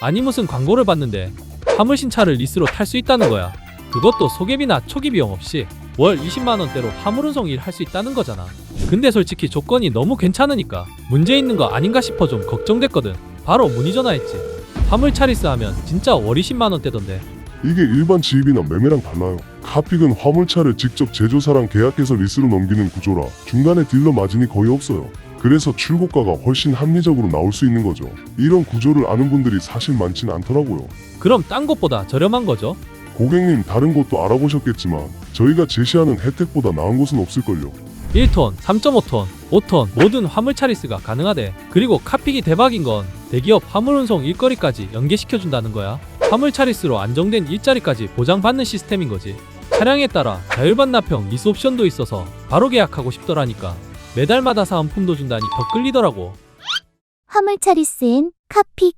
아니 무슨 광고를 봤는데 화물신 차를 리스로 탈 수 있다는 거야. 그것도 소개비나 초기 비용 없이 월 20만 원대로 화물운송 일 할 수 있다는 거잖아. 근데 솔직히 조건이 너무 괜찮으니까 문제 있는 거 아닌가 싶어 좀 걱정됐거든. 바로 문의 전화했지. 화물차 리스 하면 진짜 월 20만 원대던데. 이게 일반 지입이나 매매랑 달라요. 카픽은 화물차를 직접 제조사랑 계약해서 리스로 넘기는 구조라 중간에 딜러 마진이 거의 없어요. 그래서 출고가가 훨씬 합리적으로 나올 수 있는 거죠. 이런 구조를 아는 분들이 사실 많진 않더라고요. 그럼 딴 곳보다 저렴한 거죠? 고객님 다른 곳도 알아보셨겠지만 저희가 제시하는 혜택보다 나은 곳은 없을걸요. 1톤, 3.5톤, 5톤 모든 화물 차 리스가 가능하대. 그리고 카픽이 대박인 건 대기업 화물 운송 일거리까지 연계시켜준다는 거야. 화물 차 리스로 안정된 일자리까지 보장받는 시스템인 거지. 차량에 따라 자율반납형 리스 옵션도 있어서 바로 계약하고 싶더라니까. 매달마다 사은품도 준다니 더 끌리더라고. 화물차 리스엔 카픽